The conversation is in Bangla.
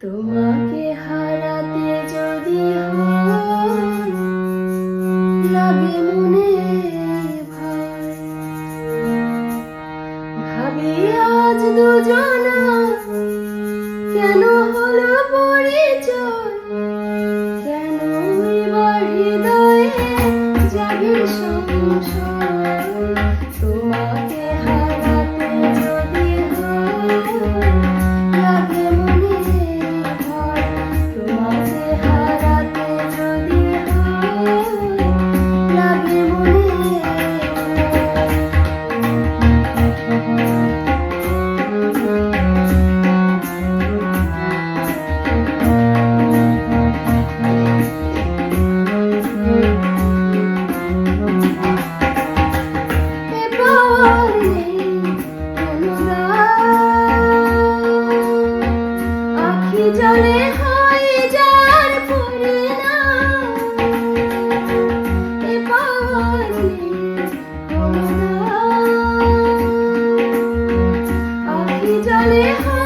তোমাকে হারাতে যদি লাগে মনে ভাবি আজ দুজনা কেন হলো পরিচয়? জলে হয় যার পরে না এ পাওয়া জলে হয়